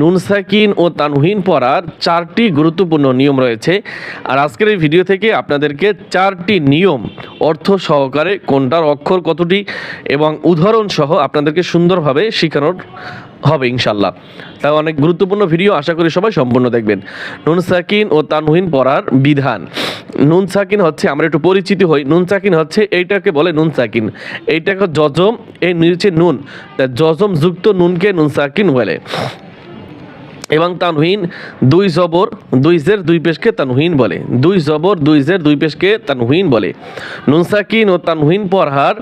নুন সাকিন ও তানহিন পড়ার চারটি গুরুত্বপূর্ণ নিয়ম রয়েছে। আর আজকের এই ভিডিও থেকে আপনাদেরকে চারটি নিয়ম অর্থ সহকারে কোনটার অক্ষর কতটি এবং উদাহরণ সহ আপনাদেরকে সুন্দরভাবে শেখানোর হবে ইনশাল্লাহ তাই অনেক গুরুত্বপূর্ণ ভিডিও আশা করি সবাই সম্পূর্ণ দেখবেন। নুন সাকিন ও তানহিন পড়ার বিধান। নুন সাকিন হচ্ছে, আমরা একটু পরিচিত হই, নুন সাকিন হচ্ছে এইটাকে বলে নুন সাকিন। এইটাকে জজম এই নিচে নুন। তা জজম যুক্ত নুনকে নুন সাকিন বলে। এবং তানহিন দুই জবর, দুই জের, দুই পেশকে তানহিন বলে। দুই জবর, দুই জের, দুই পেশকে তানহিন বলে। নুন সাকিন ও তানহিন পড়ার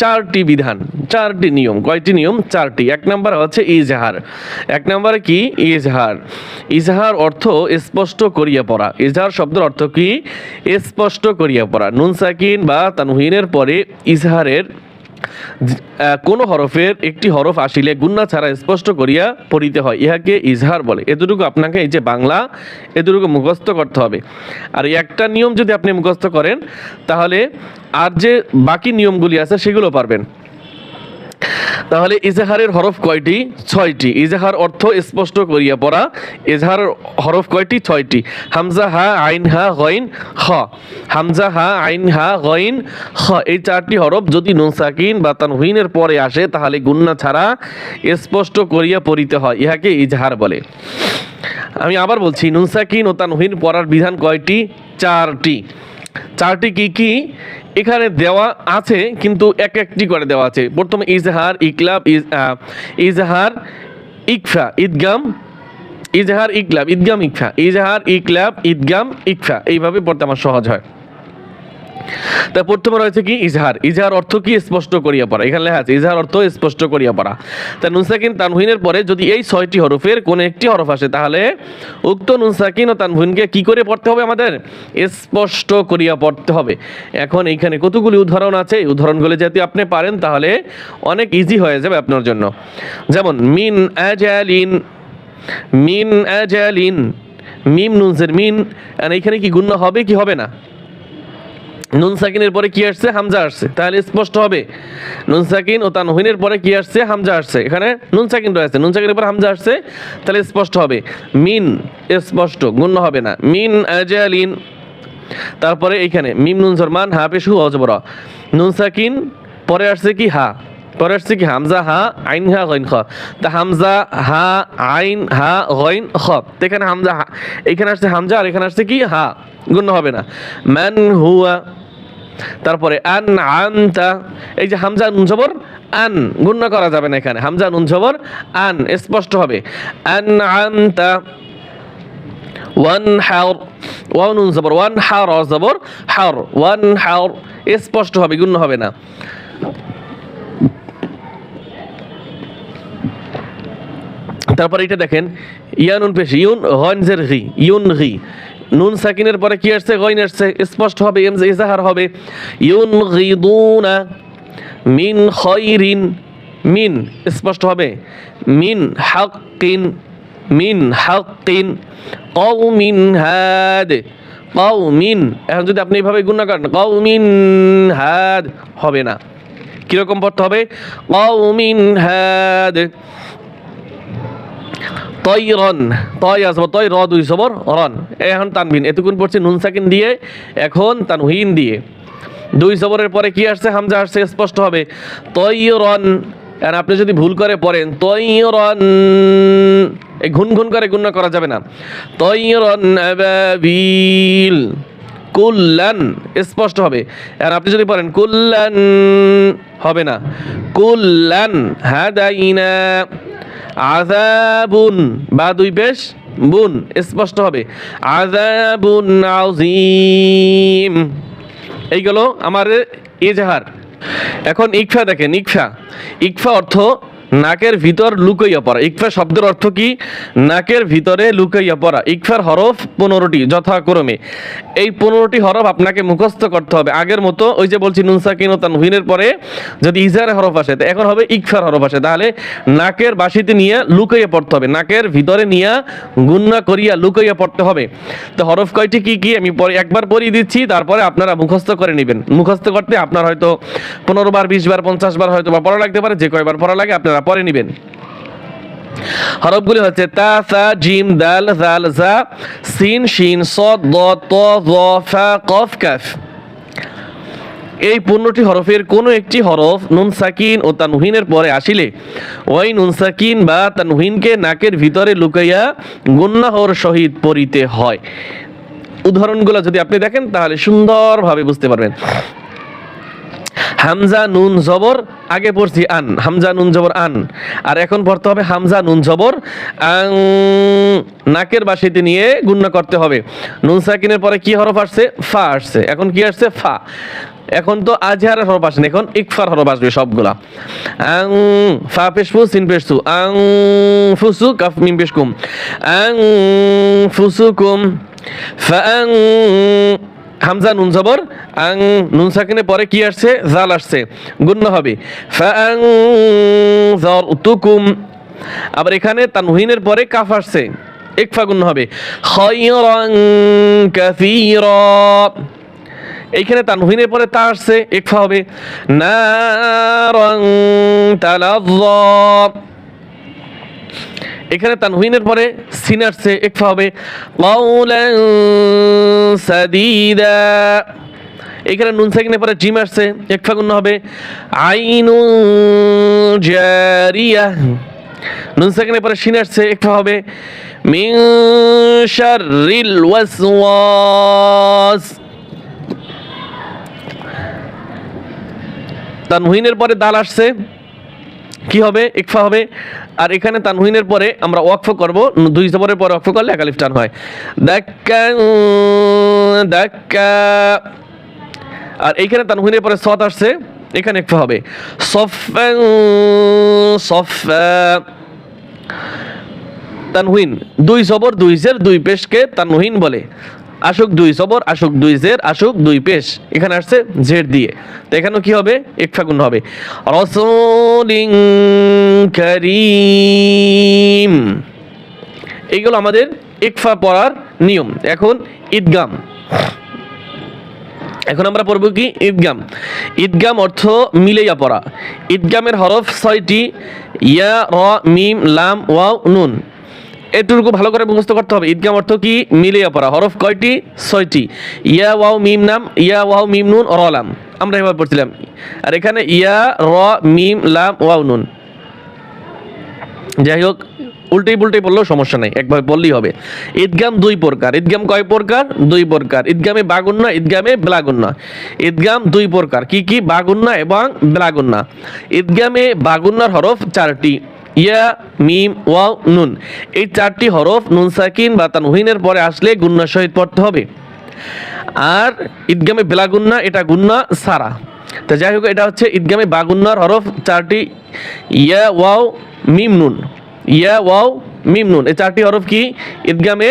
চারটি বিধান, চারটি নিয়ম। কয়টি নিয়ম? চারটি। এক নাম্বার হচ্ছে ইজহার। এক নম্বরে কি? ইজহার। ইজহার অর্থ স্পষ্ট করিয়া পড়া। ইজহার শব্দের অর্থ কি? স্পষ্ট করিয়া পড়া। নুন সাকিন বা তানহিনের পরে ইজহারের কোনো হরফের একটি হরফ আসিলে গুন্না ছাড়া স্পষ্ট করিয়া পড়িতে হয়, ইহাকে ইজহার বলে। এতটুকু আপনাকে এই যে বাংলা, এতটুকু মুখস্থ করতে হবে। আর একটা নিয়ম যদি আপনি মুখস্থ করেন, তাহলে আর যে বাকি নিয়মগুলি আছে, সেগুলো পারবেন। তাহলে ইজাহারের হরফ কয়টি? ছয়টি। ইজাহার অর্থ স্পষ্ট করিয়া পড়া। ইজাহার হরফ কয়টি? ছয়টি। হামজা, হা, আইন, হা, গইন খ হামজা, হা, আইন, হা, গইন খ এই চারটি হরফ যদি নুন সাকিন বা তানহুইনের পরে আসে, তাহলে গুন্না ছাড়া স্পষ্ট করিয়া পড়িতে হয়। ইহাকে ইজাহার বলে। আমি আবার বলছি নুন সাকিন ও তানহুইন পড়ার বিধান কয়টি? চারটি। চারটি কি কি এখানে দেওয়া আছে, কিন্তু এক একটি করে দেওয়া আছে। প্রথমে ইজহার, ইকলাব, ইজ ইজহার, ইকফা, ঈদগাম, ইজহার, ইকলাব, ঈদগাম, ইকফা। ইজহার, ইকলাব, ঈদগাম, ইকফা। এইভাবে পড়তে আমার সহজ হয়। তা প্রথমে রয়েছে কি? ইজহার। ইজহার অর্থ কি? স্পষ্ট করিয়া পড়া। এখানে লেখা আছে, ইজহার অর্থ স্পষ্ট করিয়া পড়া। তা নুনসাকিন তানহুইনের পরে যদি এই ছয়টি হরফের কোনো একটি হরফ আসে, তাহলে উক্ত নুনসাকিন ও তানহুইনকে কি করে পড়তে হবে আমাদের? স্পষ্ট করিয়া পড়তে হবে। এখন এইখানে কতগুলি উদাহরণ আছে? উদাহরণগুলি যদি আপনি পারেন, তাহলে অনেক ইজি হয়ে যাবে আপনার জন্য। যেমন, মিন আজালিন মিন আজালিন, মিম নুনসের মিন, আর এইখানে কি গুণ্য হবে, কি হবে না? নুন সাকিনের পরে কি আসছে? হামজা আসছে। তাহলে স্পষ্ট হবে। নুন সাকিন ও তানহিনের পরে কি আসছে? হামজা আসছে। এখানে নুন সাকিন রয়েছে। নুন সাকিনের পরে হামজা আসছে। তাহলে স্পষ্ট হবে। মিন স্পষ্ট, গুণ্য হবে না। মিন আজালিন। তারপরে এইখানে, মিম নুন জরমান, হা পেশু অজবর। নুন সাকিন, পরে আসছে কি? হা। পরে আসছে কি? হামজা, হা, আইন, হা, গইন, খ। তা হামজা, হা, আইন, হা, গইন, খ। এখানে হামজা, হা এখানে আসছে হামজা আর এখানে আসছে কি? হা। গুণ্য হবে না। মান হুয়া তারপরে আন আনতা, এই যে হামজা নুন জবর, আন গুণ্য করা যাবে না এখানে। হামজা নুন জবর, আন, স্পষ্ট হবে। আন আনতা, ওয়ান হাওর ওয়ান নুন জবর, ওয়ান হাওর জবর, হাওর, ওয়ান হাওর, স্পষ্ট হবে গুণ্য হবে না। তারপরে এটা দেখেন, ইয়ানুন পেশ, ইউন গঞ্জের ঘি, ইউন ঘি। নুন সাকিনের পরে কি আসছে? গইন আসছে। স্পষ্ট হবে ইজাহার হবে। ইউন গিদুনা মিন খৈরিন মিন, স্পষ্ট হবে। মিন হাক্কিন মিন হাক্কিন, কওমিন হাদ, কওমিন। এখন যদি আপনি এইভাবে গুণা করেন, কওমিন হাদ, হবে না। কীরকম পড়তে হবে? কওমিন হাদ তৈরন, তয় আসব তয় র দুই সবর রন। এখন তানবিন, এতক্ষণ পড়ছে নুন সাকিন দিয়ে, এখন তানহিন দিয়ে। দুই সবরের পরে কি আসছে? হামজা আসছে, স্পষ্ট হবে। তৈরন, আর আপনি যদি ভুল করে পড়েন, তৈরন এই ঘুন ঘুন করে গুণ করা যাবে না। তৈরন আবাবিল, কুল্লান, স্পষ্ট হবে। আর আপনি যদি পড়েন, কুল্লান, হবে না। কুল্লান হাদাইনা। আযাবুন, বা দুই পেশ বুন, স্পষ্ট হবে। আজাবুন আউজিম এই গেল আমার এজাহার। এখন ইকফা দেখেন, ইকফা। ইকফা অর্থ নাকের ভিতর লুকাইয়া পড়া। ইকফা শব্দের অর্থ কি? নাকের ভিতরে লুকাইয়া পড়া। ইকফার হরফ পনেরোটি, যথাক্রমে। এই পনেরোটি হরফ আপনাকে মুখস্থ করতে হবে। আগের মতো ওই যে বলছি নুনসাকিন ও তানভিনের পরে যদি ইজার হরফ আসে, তো এখন হবে ইকফার হরফ আসে। তাহলে নাকের বাসিতে নিয়ে লুকাইয়া পড়তে হবে। নাকের ভিতরে নিয়ে গুন্না করিয়া লুকাইয়া পড়তে হবে। তো হরফ কয়টি, কি কি, আমি পরে একবার পড়িয়ে দিচ্ছি, তারপরে আপনারা মুখস্থ করে নেবেন। মুখস্থ করতে আপনার হয়তো পনেরো বার, বিশ বার, পঞ্চাশ বার হয়তো বা পড়া লাগতে পারে। যে কয়বার পড়া লাগে আপনারা পরে নেবেন। হরফগুলি হচ্ছে তা, সা, জিম, দাল, জাল, জা, সিন, শিন, সদ, দ, ত, জ, ফা, কফ, কাফ। এই পূর্ণটি হরফের কোনো একটি হরফ নুন, সাকিন ও তানহিনের পরে আসিলে ওই নুন, সাকিন বা তানহিনকে নাকের ভিতরে লুকাইয়া গুন্নাহর সহিত পড়িতে হয়। উদাহরণগুলো যদি আপনি দেখেন তাহলে সুন্দরভাবে বুঝতে পারবেন। হামজা নুন জবর, আগে পড়ছি আন, হামজা নুন জবর আন। আর এখন পড়তে হবে হামজা নুন জবর, আং, নাকের বাসিতে নিয়ে গুণ্য করতে হবে। নুন সাকিনের পরে কি হরফ আসছে? ফা আসছে। এখন কি আসছে? ফা। এখন তো আজহারের হরফ আসেন, এখন ইকফার হরফ আসবে সবগুলা। আং, ফা পেশফু সিন পেশু আং ফুসু কাফ, মিম পেশকুম আং ফুসুকুম ফাং হামজা নুন জবর, আং নুন সাকিনের পরে কি আসছে? জাল আসছে। গুণ্য হবে। ফাং তুকুম আবার এখানে তানহিনের পরে কাফ আসছে। একফা গুণ্য হবে। এইখানে তানহিনের পরে তা আসছে একফা হবে। নারাং তালাজ্জা এখানে তানহিনের পরে সিন আসছে, একফা হবে এখানে নুন সাকিনের পরে জিম আসছে, একফা গুণ হবে আইনু জারিয়া। নুন সাকিনের পরে সিন আসছে, একফা হবে, মিন শাররিল ওয়াসওয়াস। তানহিনের পরে দাল আসছে কি হবে? ইকফা হবে। আর এখানে তানহুইনের পরে আমরা ওয়াকফ করব। দুই জবরের পরে ওয়াকফ করলে একালিফ টান হয়। দাক্কা দাক্কা। আর এইখানে তানহুইনের পরে সত আসছে। এখানে ইকফা হবে। সফ সফা তানহুইন দুই জবর দুই জের, দুই পেশকে তানহুইন বলে। আশুক দুই সবর আশুক দুই জের আশুক দুই পেশ। এখানে আসছে জের দিয়ে। তো এখানেও কি হবে? একফাগুন হবে। রসলিং করিম। এইগুলো আমাদের ইকফা পড়ার নিয়ম। এখন ঈদগাম। এখন আমরা পড়ব কি? ঈদগাম। ঈদগাম অর্থ মিলেইয়া পড়া। ঈদগামের হরফ ছয়টি। ইয়া, র, মিম, লাম, ওয়াও, নুন। এটুকু ভালো করে মুখস্থ করতে হবে। ঈদগাম অর্থ কি? মিলিয়ে পড়া। হরফ কয়টি? ছয়টি। ইয়া, ওয়াও, মিম, নাম। ইয়া, ওয়াও, মিম, নুন, র, লাম। আমরা এবার পড়ছিলাম। আর এখানে ইয়া, র, মিম, লাম, ওয়াও, নুন। যাই হোক, উল্টেই পুল্টেই বললেও সমস্যা নাই। একভাবে বললেই হবে। ঈদগাম দুই প্রকার। ঈদগাম কয় প্রকার? দুই প্রকার। ঈদগামে বাগুন্না, ঈদগামে বেলাগুন্না। ঈদগাম দুই প্রকার। কি কি? বাগুন্না এবং বেলাগুন্না। ঈদগামে বাগুন্নার হরফ চারটি। ইয়া, মিম, ওয়াও, নুন। এই চারটি হরফ নুন, সাকিন বা তানহিনের পরে আসলে গুন্না সহিত পড়তে হবে। আর ঈদগামে বেলাগুন্না এটা গুন্না সারা। তো যাই হোক, এটা হচ্ছে ঈদগামে বাগুন্নার হরফ, চারটি ইয়া, ওয়াও, মিম, নুন। ইয়া, ওয়াও, মিম, নুন। এই চারটি হরফ কি? ঈদগামে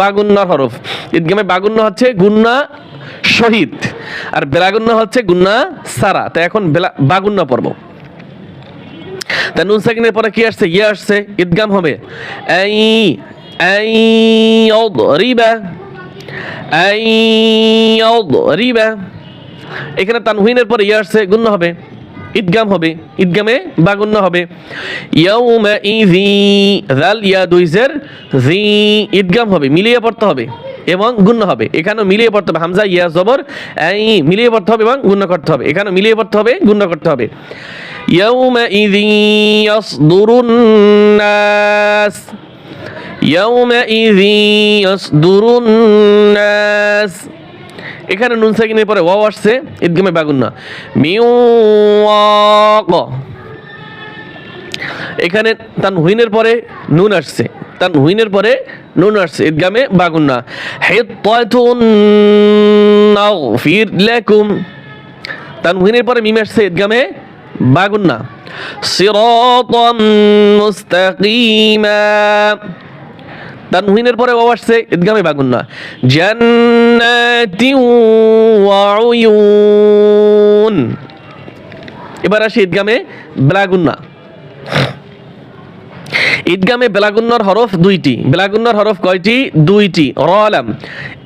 বাগুন্নার হরফ। ঈদগামে বাগুন্না হচ্ছে গুন্না শহীদ আর বেলাগুন্না হচ্ছে গুন্না সারা। তো এখন বেলা বাগুন্না পর্ব তা নুন সাকিনের পরে কি আসছে? ইয়ে আসছে, ঈদগাম হবে। এই এই রিবা এই রিবা এখানে তানহুইনের পরে ইয়ে আসছে, গুণ্য হবে। ঈদগাম হবে। ঈদগামে বাগুন্য হবে। ইয়াউমা ইয়া দুইজের জি, ঈদগাম হবে। মিলিয়ে পড়তে হবে। এবং গুণ্য হবে এখানেও মিলিয়ে পড়তে হবে হামজা ইয়া জবর এই মিলিয়ে পড়তে হবে এবং গুণ্য করতে হবে এখানেও মিলিয়ে পড়তে হবে গুণ্য করতে হবে يومئذ يصدر الناس يومئذ يصدر الناس এখানে নুন সাকিনের পরে ওয়াও আসছে ঈদগামে বাগুন্না মিওয়াক এখানে তানহুইনের পরে নুন আসছে তানহুইনের পরে নুন আসছে ঈদগামে বাগুন্না। হিত্তাতুন নাগফির লাকুম। তানহুইনের পরে মিম আসছে ঈদগামে বাগুন্না। সিরাতাম মুস্তাকিমা। তানহুইনের পরে ওয়াও আসছে ঈদগামে বাগুন্না। জান্নাতি ওয়া এবার আসি ঈদগামে বেলাগুন্না ঈদগামে বেলাগুন্নার হরফ দুইটি। বেলাগুন্নার হরফ কয়টি? দুইটি। র আলাম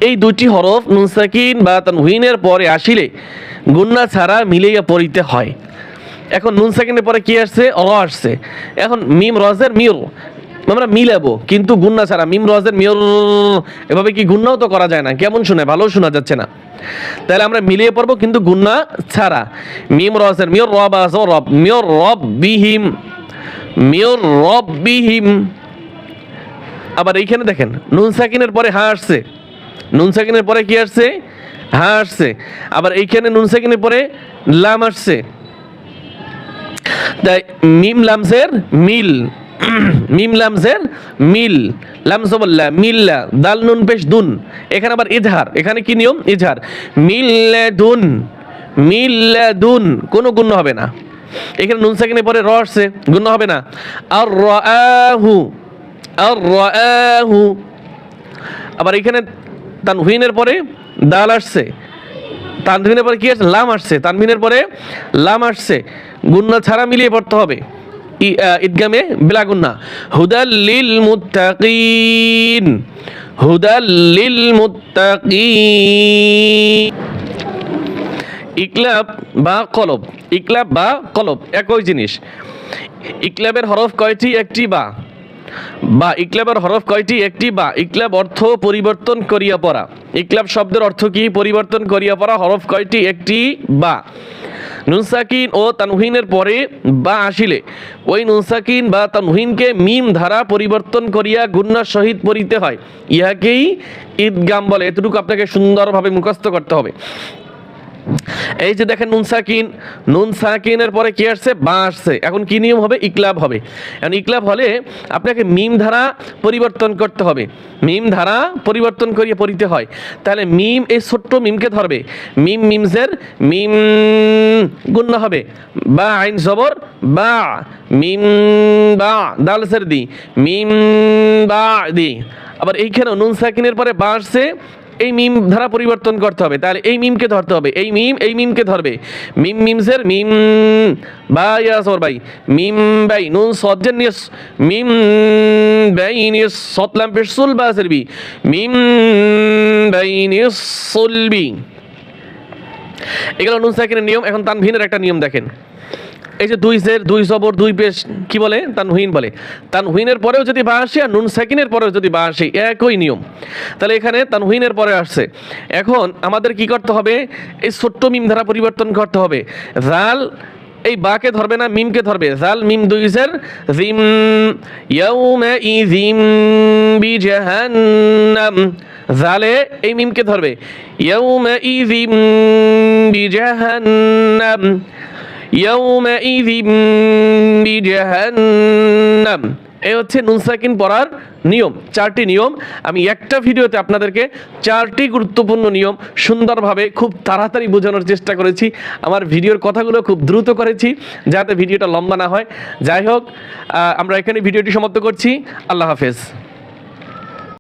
এই দুইটি হরফ নুনসাকিন বা তানহুইনের পরে আসিলে গুন্না ছাড়া মিলাইয়া পড়িতে হয়। এখন নুন সেকেন্ডের পরে কি আসছে? র আসছে। এখন মিম রজের মির আমরা মিলাবো, কিন্তু গুন্না ছাড়া। মিম রজের মিয়র এভাবে কি গুন্নাও তো করা যায় না? কেমন শুনে? ভালো শোনা যাচ্ছে না। তাহলে আমরা মিলিয়ে পড়ব, কিন্তু গুন্না ছাড়া। মিম রজের মিয়র রব আস রব। মিয়র রব বিহিম। মিয়র রব বিহিম আবার এইখানে দেখেন, নুন সাকিনের পরে হা আসছে। নুন সাকিনের পরে কি আসছে? হা আসছে। আবার এইখানে নুন সাকিনের পরে লাম আসছে। তাই মিম লামসের মিল। মিম লামসের মিল। লামসবল্লা মিল্লা দাল, নুন, পেশ, দুন। এখানে আবার ইজহার। এখানে কি নিয়ম? ইজহার। মিল্লা দুন। মিল্লা দুন। কোনো গুণ হবে না। এখানে নুন সেকেন্ডে পরে র আসছে গুণ হবে না। আর রাহু আর রাহু আবার এখানে তানহুইনের পরে দাল আসছে। তানভিনের পরে কি আসছে? লাম আসছে। তানভিনের পরে লাম আসছে। গুন্না ছাড়া মিলিয়ে পড়তে হবে। ই- আহ, ঈদগামে বিলা গুন্না। হুদাল লিল মুত্তাকিন। হুদাল লিল মুত্তাকিন। ইকলাব বা কলব, ইকলাব বা কলব, একই জিনিস। ইকলাবের হরফ কয়টি? একটি বা। বা, ইকলাবের হরফ কয়টি? একটি বা। ইকলাব অর্থ পরিবর্তন করিয়া পড়া। ইকলাব শব্দের অর্থ কি? পরিবর্তন করিয়া পড়া। হরফ কয়টি? একটি বা। নুনসাকিন ও তানহিনের পরে বা আসিলে। ওই নুনসাকিন বা তানহিনকে মিম ধারা পরিবর্তন করিয়া গুন্নার সহিত পড়িতে হয়। ইহাকেই ঈদগাম বলে। এতটুকু আপনাকে সুন্দরভাবে মুখস্থ করতে হবে। এই যে দেখেন নুন সাকিন, নুন সাকিনের পরে কি আসছে? বা আসছে। এখন কি নিয়ম হবে? ইকলাব হবে। এখন ইকলাব হলে আপনাকে মিম ধারা পরিবর্তন করতে হবে। মিম ধারা পরিবর্তন করিয়ে পড়িতে হয়। তাহলে মিম, এই ছোট্ট মিমকে ধরবে। মিম মিমসের মিম গুণ্য হবে। বা আইন জবর, বা মিম বা দালসের দি, মিম বা দি। আবার এইখানেও নুন সাকিনের পরে বা আসছে। এই মিম ধারা পরিবর্তন করতে হবে। তাহলে এই মিমকে ধরতে হবে। এই মিম এই মিমকে ধরবে। মিম মিমসের মিম বাই আসর বাই মিম বাই নুন সজ্জেন নিয়ে মিম বাই নিয়ে সতলাম পেশ সুল বা বি। মিম বাই নিয়ে সুলবি এগুলো নুন সাকিনের নিয়ম, এখন তানভিনের একটা নিয়ম দেখেন। এই যে দুই জের, দুই জবর, দুই পেশ, কি বলে? তানহুইন বলে। তানহুইনের পরেও যদি বা আসে আর নুন সাকিনের পরেও যদি বা আসে, একই নিয়ম। তাহলে এখানে তানহুইনের পরে আসছে। এখন আমাদের কি করতে হবে? এই ছোট্ট মিম ধারা পরিবর্তন করতে হবে। জাল এই বাকে ধরবে না, মিমকে ধরবে। জাল, মিম, দুই জের। জিম ইয়াউমা ইজিম বিজাহান্নাম। জালে এই মিমকে ধরবে। ইয়াউমা ইজিম বিজাহান্নাম। জাহান্নাম এ হচ্ছে নুনসাকিন পড়ার নিয়ম, চারটি নিয়ম। আমি একটা ভিডিওতে আপনাদেরকে চারটি গুরুত্বপূর্ণ নিয়ম সুন্দরভাবে খুব তাড়াতাড়ি বোঝানোর চেষ্টা করেছি। আমার ভিডিওর কথাগুলো খুব দ্রুত করেছি যাতে ভিডিওটা লম্বা না হয়। যাই হোক আমরা এখানে ভিডিওটি সমাপ্ত করছি। আল্লাহ হাফেজ।